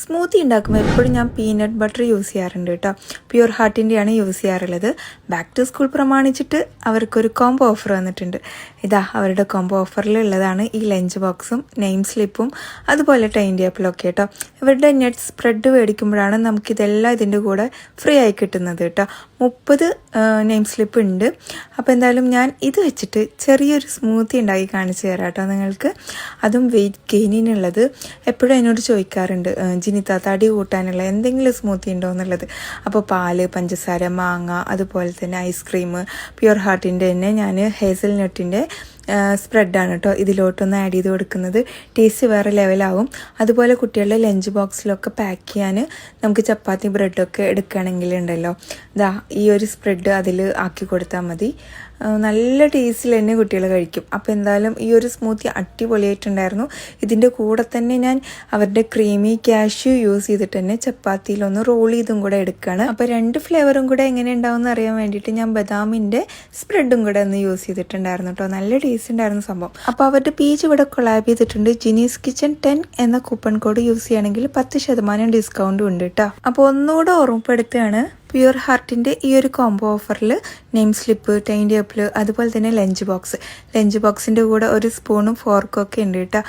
Smoothie ഉണ്ടാക്കുമ്പോൾ എപ്പോഴും ഞാൻ പീനട്ട് ബട്ടർ യൂസ് ചെയ്യാറുണ്ട് കേട്ടോ. പ്യുർ ഹാർട്ടിന്റെയാണ് യൂസ് ചെയ്യാറുള്ളത്. ബാക്ക് ടു സ്കൂൾ പ്രമാണിച്ചിട്ട് അവർക്കൊരു കോംബോ ഓഫർ വന്നിട്ടുണ്ട്. ഇതാ അവരുടെ കോംബോ ഓഫറിലുള്ളതാണ് ഈ ലഞ്ച് ബോക്സും നെയിം സ്ലിപ്പും അതുപോലെ ടൈം ഒക്കെ കേട്ടോ. ഇവരുടെ നെറ്റ് സ്പ്രെഡ് മേടിക്കുമ്പോഴാണ് നമുക്കിതെല്ലാം ഇതിന്റെ കൂടെ ഫ്രീ ആയി കിട്ടുന്നത് കേട്ടോ. മുപ്പത് നെയിം സ്ലിപ്പ് ഉണ്ട്. അപ്പോൾ എന്തായാലും ഞാൻ ഇത് വെച്ചിട്ട് ചെറിയൊരു സ്മൂത്തി ഉണ്ടാക്കി കാണിച്ചു തരാം കേട്ടോ നിങ്ങൾക്ക്. അതും വെയിറ്റ് ഗെയിനിനുള്ളത് എപ്പോഴും എന്നോട് ചോദിക്കാറുണ്ട്. "ഏഹ് ജിനിത്ത തടി കൂട്ടാനുള്ള എന്തെങ്കിലും സ്മൂത്തി ഉണ്ടോ എന്നുള്ളത്. അപ്പോൾ പാൽ പഞ്ചസാര മാങ്ങ അതുപോലെ തന്നെ ഐസ്ക്രീം പ്യുർ ഹാർട്ടിന്റെ തന്നെ ഞാൻ ഹേസൽ നട്ടിന്റെ സ്പ്രെഡാണ് കേട്ടോ ഇതിലോട്ടൊന്ന് ആഡ് ചെയ്ത് കൊടുക്കുന്നത്. ടേസ്റ്റ് വേറെ ലെവലാവും അതുപോലെ കുട്ടികളുടെ ലഞ്ച് ബോക്സിലൊക്കെ പാക്ക് ചെയ്യാൻ നമുക്ക് ചപ്പാത്തി ബ്രെഡൊക്കെ എടുക്കുകയാണെങ്കിൽ ഉണ്ടല്ലോ ഇതാ ഈ ഒരു സ്പ്രെഡ് അതിൽ ആക്കി കൊടുത്താൽ മതി. നല്ല ടേസ്റ്റിൽ തന്നെ കുട്ടികൾ കഴിക്കും. അപ്പോൾ എന്തായാലും ഈ ഒരു സ്മൂത്തി അടിപൊളിയായിട്ടുണ്ടായിരുന്നു. ഇതിന്റെ കൂടെ തന്നെ ഞാൻ അവരുടെ ക്രീമി കാഷ്യൂ യൂസ് ചെയ്തിട്ട് തന്നെ ചപ്പാത്തിയിലൊന്ന് റോൾ ചെയ്തും കൂടെ എടുക്കുകയാണ്. അപ്പോൾ രണ്ട് ഫ്ലേവറും കൂടെ എങ്ങനെ ഉണ്ടാവും എന്ന് അറിയാൻ വേണ്ടിയിട്ട് ഞാൻ ബദാമിന്റെ സ്പ്രെഡും കൂടെ ഒന്ന് യൂസ് ചെയ്തിട്ടുണ്ടായിരുന്നു കേട്ടോ നല്ല ടേസ്റ്റ് ഉണ്ടായിരുന്നു സംഭവം. അപ്പോൾ അവരുടെ പേജ് ഇവിടെ കൊളാബ് ചെയ്തിട്ടുണ്ട്. ജിനീസ് കിച്ചൺ ടെൻ എന്ന കൂപ്പൺ കോഡ് യൂസ് ചെയ്യുകയാണെങ്കിൽ പത്ത് ശതമാനം ഡിസ്കൗണ്ട് ഉണ്ട് കേട്ടോ അപ്പോൾ ഒന്നുകൂടെ ഓർമ്മപ്പെടുത്തുകയാണ്. പ്യുർ ഹാർട്ടിന്റെ ഈ ഒരു കോംബോ ഓഫറിൽ നെയിം സ്ലിപ്പ് ടൈൻ ടേബിൾ അതുപോലെ തന്നെ ലഞ്ച് ബോക്സ് ലഞ്ച് ബോക്സിന്റെ കൂടെ ഒരു സ്പൂണും ഫോർക്കും ഒക്കെ ഉണ്ട് കേട്ടോ